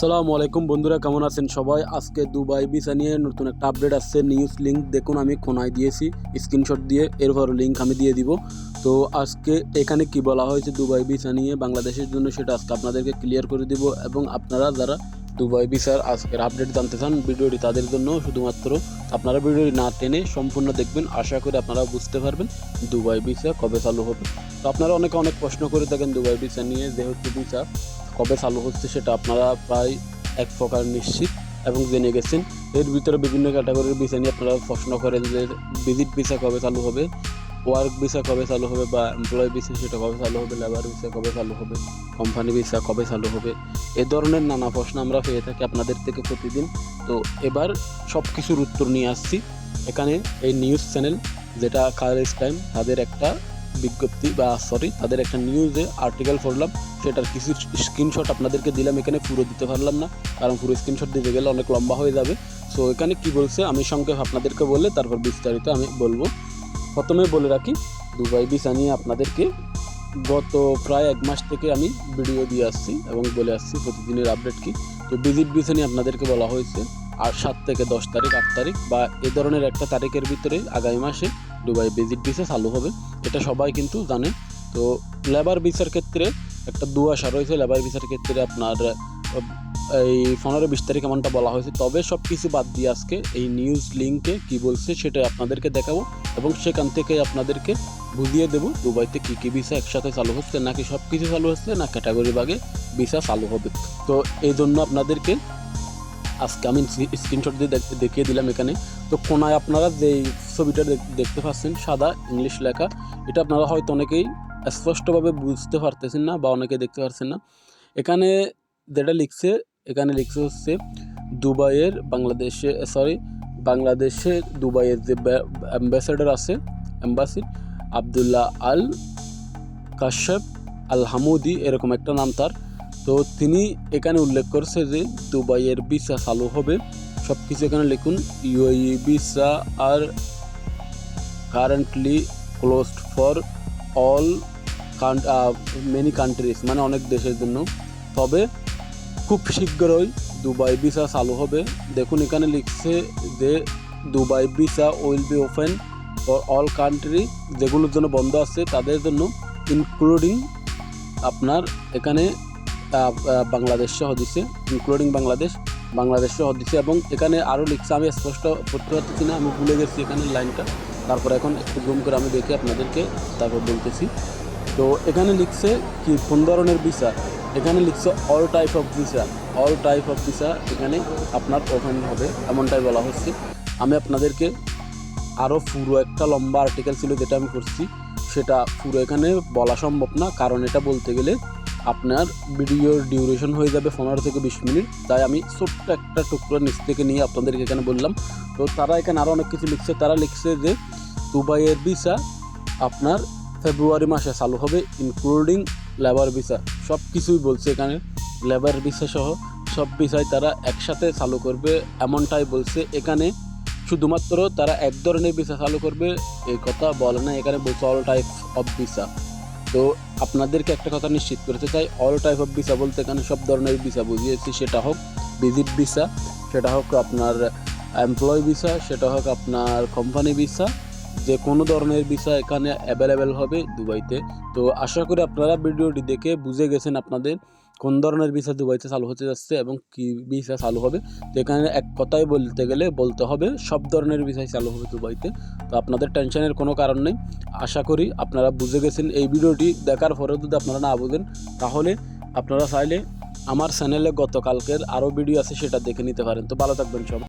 সালামু আলাইকুম বন্ধুরা, কেমন আছেন সবাই? আজকে দুবাই ভিসা নিয়ে নতুন একটা আপডেট আসছে নিউজ লিঙ্ক দেখুন, আমি খোনায় দিয়েছি স্ক্রিনশট দিয়ে, এরপর লিঙ্ক আমি দিয়ে দিব। তো আজকে এখানে কি বলা হয়েছে দুবাই ভিসা নিয়ে, বাংলাদেশের জন্য সেটা আজকে আপনাদেরকে ক্লিয়ার করে দিব এবং আপনারা যারা দুবাই বিচার আজকের আপডেট জানতে চান ভিডিওটি তাদের জন্য। শুধুমাত্র আপনারা ভিডিওটি না টেনে সম্পূর্ণ দেখবেন। আশা করি আপনারা বুঝতে পারবেন দুবাই ভিসা কবে চালু হবে। তো আপনারা অনেকে অনেক প্রশ্ন করে থাকেন দুবাই ভিসা নিয়ে, যেহেতু ভিসা কবে চালু হচ্ছে সেটা আপনারা প্রায় এক প্রকার নিশ্চিত এবং জেনে গেছেন। এর ভিতরে বিভিন্ন ক্যাটাগরির ভিসা নিয়ে আপনারা প্রশ্ন করেন যে ভিজিট ভিসা কবে চালু হবে। ওয়ার্ক ভিসা কবে চালু হবে বা এমপ্লয় ভিসা সেটা কবে চালু হবে লেবার ভিসা কবে চালু হবে কোম্পানি ভিসা কবে চালু হবে, এ ধরনের নানা প্রশ্ন আমরা পেয়ে থাকি আপনাদের থেকে প্রতিদিন। তো এবার সব কিছুর উত্তর নিয়ে আসছি। এখানে এই নিউজ চ্যানেল যেটা কারেজ টাইম তাদের একটা বিজ্ঞপ্তি বা সরি তাদের একটা নিউজে আর্টিকেল পড়লাম, সেটার কিছু স্ক্রিনশট আপনাদেরকে দিলাম, এখানে পুরো দিতে পারলাম না, কারণ পুরো স্ক্রিনশট দিতে গেলে অনেক লম্বা হয়ে যাবে। সো এখানে কি বলছে, আমি সংক্ষেপ আপনাদেরকে বলে তারপর বিস্তারিত আমি বলব। প্রথমে বলে রাখি, দুবাই ভিসা নিয়ে আপনাদেরকে গত প্রায় এক মাস থেকে আমি ভিডিও দিয়ে আসছি এবং বলে আসছি প্রতিদিনের আপডেট কি। তো ভিজিট ভিসা নিয়ে আপনাদেরকে বলা হয়েছে, আর সাত থেকে দশ তারিখ, আট তারিখ বা এ ধরনের একটা তারিখের ভিতরে আগামী মাসে দুবাই ভিজিট ভিসা চালু হবে, এটা সবাই কিন্তু জানে। তো লেবার ভিসার ক্ষেত্রে একটা দুয়াশা রয়েছে, লেবার ভিসার ক্ষেত্রে আপনার এই পনেরো বিশ তারিখ এমনটা বলা হয়েছে। তবে সব কিছু বাদ দিয়ে আজকে এই নিউজ লিঙ্কে কি বলছে সেটা আপনাদেরকে দেখাবো এবং সেখান থেকে আপনাদেরকে বুঝিয়ে দেবো দুবাইতে কী কী ভিসা একসাথে চালু হচ্ছে, নাকি সব কিছু চালু হচ্ছে, না ক্যাটাগরি ভাগে ভিসা চালু হবে। তো এই জন্য আপনাদেরকে আজকে আমি স্ক্রিনশট দিয়ে দেখিয়ে দিলাম এখানে। তো কোনায় আপনারা যে ছবিটা দেখ- দেখতে পাচ্ছেন, সাদা ইংলিশ লেখা, এটা আপনারা হয়তো অনেকেই স্পষ্টভাবে বুঝতে পারতেছেন না বা অনেকে দেখতে পারছেন না। এখানে যেটা লিখছে, এখানে লিখছে হচ্ছে দুবাইয়ের বাংলাদেশে সরি বাংলাদেশে দুবাইয়ের যে অ্যাম্বাসেডর আছে embassy Abdullah Al Kashyap Al Hamudi, এরকম একটা নাম তার। তো তিনি এখানে উল্লেখ করছে যে দুবাইয়ের ভিসা চালু হবে। সব কিছু এখানে লিখুন UAE visa R currently closed for all many countries মানে অনেক দেশের জন্য। তবে খুব শীঘ্রই দুবাই ভিসা চালু হবে। দেখুন, এখানে লিখছে যে Dubai visa will be open for all country. যেগুলোর জন্য বন্ধ আছে, তাদের জন্য ইনক্লুডিং আপনার এখানে বাংলাদেশ সহ দিছে। ইনক্লুডিং বাংলাদেশ বাংলাদেশ সহ দিছে এবং এখানে আরও লিখছে, আমি স্পষ্ট পড়তে পারতেছি না, আমি ভুলে গেছি এখানে লাইনটা। তারপর এখন একটু জুম করে আমি দেখে আপনাদেরকে, তারপর বলতেছি। তো এখানে লিখছে কি, কোন ধরনের ভিসা? এখানে লিখছে all type of visa all type of visa এখানে আপনার ওপেন হবে, এমনটাই বলা হচ্ছে। আমি আপনাদেরকে আরও পুরো একটা লম্বা আর্টিকেল ছিল যেটা আমি করছি, সেটা পুরো এখানে বলা সম্ভব না, কারণ এটা বলতে গেলে আপনার ভিডিওর ডিউরেশন হয়ে যাবে পনেরো থেকে বিশ মিনিট, তাই আমি ছোট্ট একটা টুকরো নিচ থেকে নিয়ে আপনাদেরকে এখানে বললাম। তো তারা এখানে আরও অনেক কিছু লিখছে, তারা লিখছে যে দুবাইয়ের ভিসা আপনার ফেব্রুয়ারি মাসে চালু হবে ইনক্লুডিং লেবার ভিসা সব কিছুই বলছে এখানে লেবার ভিসা সহ সব বিষয় তারা একসাথে চালু করবে, এমনটাই বলছে এখানে। শুধুমাত্র তারা এক ধরনের ভিসা চালু করবে, এই কথা বলে না, এখানে বলছে অল টাইপ অফ ভিসা তো আপনাদেরকে একটা কথা নিশ্চিত করতে চাই অল টাইপ অফ ভিসা বলতে এখানে সব ধরনের ভিসা বুঝিয়েছি, সেটা হোক ভিজিট ভিসা সেটা হোক আপনার এমপ্লয় ভিসা সেটা হোক আপনার কোম্পানি ভিসা যে কোনো ধরনের ভিসা এখানে অ্যাভেলেবেল হবে দুবাইতে। তো আশা করি আপনারা ভিডিওটি দেখে বুঝে গেছেন আপনাদের কোন ধরনের ভিসা দুবাইতে চালু হতে যাচ্ছে এবং কি ভিসা চালু হবে। তো এখানে এক কথায় বলতে গেলে বলতে হবে, সব ধরনের ভিসাই চালু হবে দুবাইতে। তো আপনাদের টেনশনের কোনো কারণ নেই। আশা করি আপনারা বুঝে গেছেন। এই ভিডিওটি দেখার পরেও যদি আপনারা না বুঝেন, তাহলে আপনারা চাইলে আমার চ্যানেলে গতকালকের আরও ভিডিও আছে, সেটা দেখে নিতে পারেন। তো ভালো থাকবেন সব